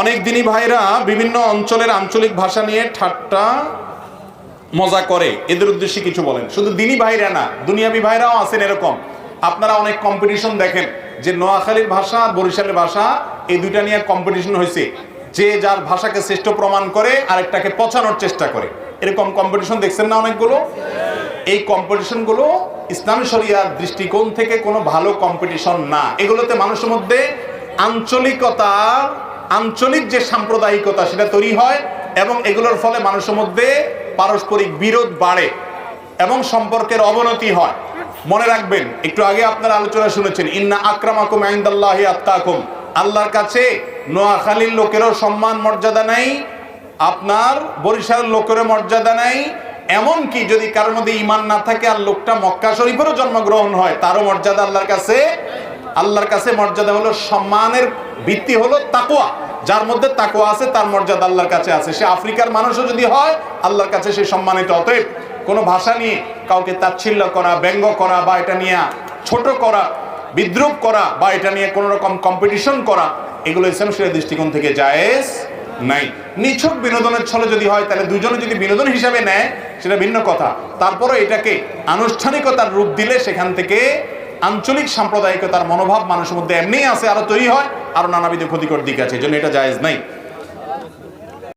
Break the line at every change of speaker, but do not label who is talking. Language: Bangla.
অনেক দিনই ভাইরা বিভিন্ন অঞ্চলের আঞ্চলিক ভাষা নিয়ে ঠাট্টা মজা করে। এদের উদ্দেশ্যে কিছু বলেন। শুধু দিনী ভাইরা না, দুনিয়াবি ভাইরাও আছেন এরকম। আপনারা অনেক কম্পিটিশন দেখেন যে নোয়াখালীর ভাষা, বরিশালের ভাষা, এই দুইটা নিয়ে কম্পিটিশন হয়েছে। যে যার ভাষাকে শ্রেষ্ঠ প্রমাণ করে, আরেকটাকে পচানোর চেষ্টা করে। এরকম কম্পিটিশন দেখছেন না অনেকগুলো? এই কম্পিটিশনগুলো ইসলাম শরিয়ার দৃষ্টিকোণ থেকে কোনো ভালো কম্পিটিশন না। এগুলোতে মানুষের মধ্যে আঞ্চলিকতা আঞ্চলিক যে সাম্প্রদায়িকতা সেটা তৈরি হয় এবং এগুলোর ফলে মানুষের মধ্যে পারস্পরিক বিরোধ বাড়ে এবং সম্পর্কের অবনতি হয়। মনে রাখবেন, একটু আগে আপনারা আলোচনা শুনেছেন, ইন্না আকরামাকুম আইন্দাল্লাহি আত্তাকুম। আল্লাহর কাছে নোয়াখালীর লোকেরও সম্মান মর্যাদা নেই, আপনার বরিশালের লোকেরও মর্যাদা নেই। এমন কি যদি কারোর মধ্যে ইমান না থাকে আর লোকটা মক্কা শরীফেরও জন্মগ্রহণ হয়, তারও মর্যাদা আল্লাহর কাছে আল্লাহর কাছে মর্যাদা হলো সম্মানের ভিত্তি হলো তাকোয়া যার মধ্যে তাকোয়া আছে, তার মর্যাদা আল্লাহর কাছে আছে। সে আফ্রিকার মানুষও যদি হয়, আল্লাহর কাছে সে সম্মানিত। অতএব কোনো ভাষা নিয়ে কাউকে তাচ্ছিল্য করা, ব্যঙ্গ করা বা এটা নিয়ে ছোট করা, বিদ্রুপ করা বা এটা নিয়ে কোনো রকম কম্পিটিশন করা, এগুলো ইসলাম শরীয়তের দৃষ্টিকোণ থেকে জায়েজ নাই। নিছক বিনোদনের ছলে যদি হয়, তাহলে দুজনে যদি বিনোদন হিসাবে নেয়, সেটা ভিন্ন কথা। তারপরে এটাকে আনুষ্ঠানিকতার রূপ দিলে সেখান থেকে আঞ্চলিক সাম্প্রদায়িকতার মনোভাব মানুষের মধ্যে এমনিই আছে, আরও তৈরি হয়, আরও নানাবিধ ক্ষতিকর দিক আছে। এই জন্য এটা জায়েজ নাই।